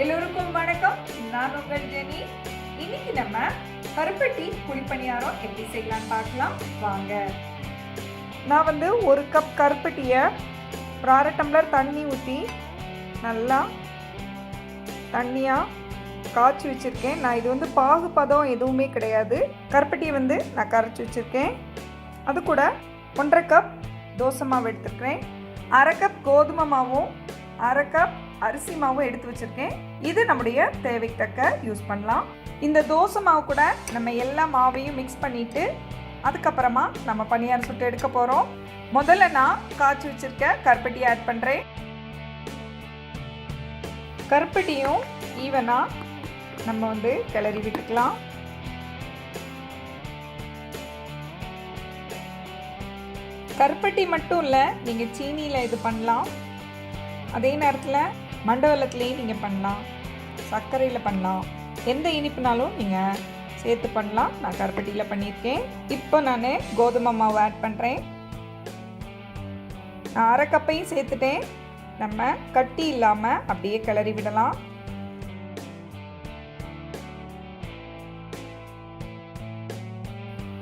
எல்லோருக்கும் வணக்கம். நான் உங்கள் ஜெனி. இன்னைக்கு நம்ம கருப்பட்டி குழிப்பணியாரம் எப்படி செய்யலாம்னு பார்க்கலாம். வாங்க. நான் வந்து ஒரு கப் கருப்பட்டியை ஒரு அரை டம்ளர் தண்ணி ஊற்றி நல்லா தண்ணியாக காய்ச்சி வச்சுருக்கேன். நான் இது வந்து பாகுபதம் எதுவுமே கிடையாது. கருப்பட்டியை வந்து நான் கரைச்சி வச்சுருக்கேன். அது கூட ஒன்றரை கப் தோசை மாவு எடுத்துருக்கிறேன். அரை கப் கோதுமை மாவும் அரை கப் அரிசி மாவும் எடுத்து வச்சுருக்கேன். இது நம்முடைய தேவைக்கு தக்க யூஸ் பண்ணலாம். இந்த தோசை மாவு கூட நம்ம எல்லா மாவையும் மிக்ஸ் பண்ணிவிட்டு அதுக்கப்புறமா நம்ம பணியார் சுட்டு எடுக்க போகிறோம் முதல்ல நான் காய்ச்சி வச்சுருக்க கருப்பட்டி ஆட் பண்ணுறேன் கருப்பட்டியும் ஈவனாக நம்ம வந்து கிளறி விட்டுக்கலாம். கருப்பட்டி மட்டும் இல்லை நீங்கள் சீனியில் இது பண்ணலாம். அதே நேரத்தில் மண்டவலத்துலேயும் நீங்கள் பண்ணலாம் சர்க்கரையில் பண்ணலாம். எந்த இனிப்புனாலும் நீங்கள் சேர்த்து பண்ணலாம். நான் கருப்பட்டியில் பண்ணியிருக்கேன். இப்போ நான் கோதுமை மாவு ஆட் பண்ணுறேன் நான் அரை கப்பையும் சேர்த்துட்டேன். நம்ம கட்டி இல்லாமல் அப்படியே கிளறி விடலாம்.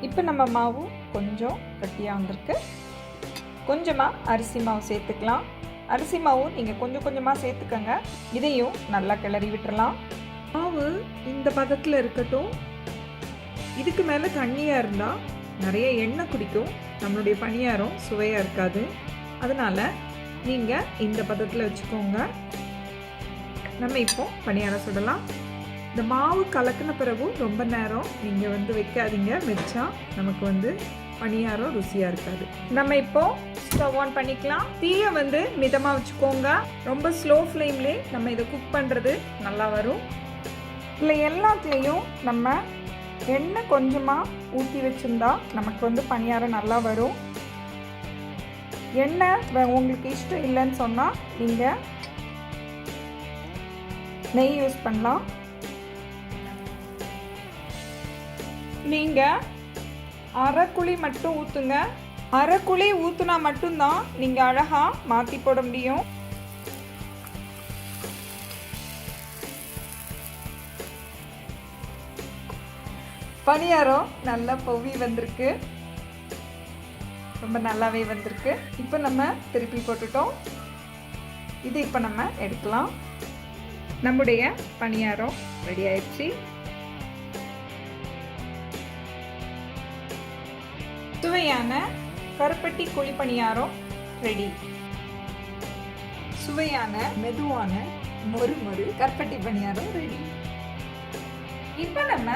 இப்போ நம்ம மாவு கொஞ்சம் கட்டியாக வந்திருக்கு. கொஞ்சமாக அரிசி மாவு சேர்த்துக்கலாம். அரிசி மாவும் நீங்கள் கொஞ்சம் கொஞ்சமாக சேர்த்துக்கங்க. இதையும் நல்லா கிளறி விட்டுறலாம். மாவு இந்த பதத்தில் இருக்கட்டும். இதுக்கு மேலே தண்ணியாக இருந்தால் நிறைய எண்ணெய் குடிக்கும். நம்மளுடைய பணியாரம் சுவையாக இருக்காது. அதனால் நீங்கள் இந்த பதத்தில் வச்சுக்கோங்க. நம்ம இப்போ பணியாரம் சுடலாம். இந்த மாவு கலக்கின பிறகும் ரொம்ப நேரம் நீங்கள் வந்து வைக்காதீங்க. மிச்சம் நமக்கு வந்து பணியாரம் ருசியாக இருக்காது. நம்ம இப்போ ஸ்டவ் ஆன் பண்ணிக்கலாம். தீயை வந்து மிதமாக வச்சுக்கோங்க. ரொம்ப ஸ்லோ ஃப்ளேம்லே நம்ம இதை குக் பண்ணுறது நல்லா வரும். இல்லை எல்லாத்துலேயும் நம்ம எண்ணெய் கொஞ்சமாக ஊற்றி வச்சுருந்தா நமக்கு வந்து பணியாரம் நல்லா வரும். எண்ணெய் உங்களுக்கு இஷ்டம் இல்லைன்னு சொன்னால் நீங்கள் நெய் யூஸ் பண்ணலாம். நீங்கள் அரை குழி மட்டும் ஊற்றுங்க அரை குழி ஊற்றுனா மட்டும்தான் நீங்கள் அழகாக மாற்றி போட முடியும். பணியாரம் நல்லா பொவி வந்திருக்கு. ரொம்ப நல்லாவே வந்திருக்கு. இப்போ நம்ம திருப்பி போட்டுட்டோம். இது இப்போ நம்ம எடுக்கலாம். நம்முடைய பணியாரம் ரெடி ஆயிடுச்சு. சுவையான கருப்பட்டி குழிப்பணியாரம் ரெடி. சுவையான மெதுவான மொறு மொறு கருப்பட்டி பணியாரம் ரெடி. இப்போ நம்ம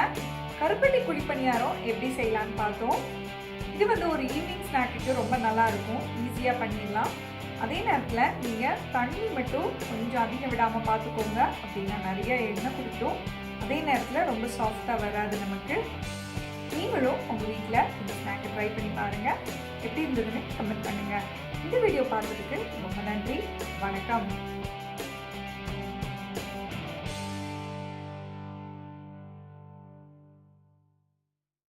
கருப்பட்டி குழிப்பணியாரம் எப்படி செய்யலாம்னு பார்த்தோம். இது வந்து ஒரு ஈவினிங் ஸ்நாக்குக்கு ரொம்ப நல்லா இருக்கும். ஈஸியாக பண்ணிடலாம். அதே நேரத்தில் நீங்கள் தண்ணி மட்டும் கொஞ்சம் அதிகம் விடாமல் பார்த்துக்கோங்க. அப்படின்னா நிறைய எண்ணெய் குடிக்கும். அதே நேரத்தில் ரொம்ப சாஃப்டாக வராது நமக்கு. நீங்களும் உங்கள் வீட்டில் ட்ரை பண்ணி பாருங்கள் எப்படி இருந்ததுன்னு கமெண்ட் பண்ணுங்கள் இந்த வீடியோ பார்த்ததுக்கு ரொம்ப நன்றி. வணக்கம்.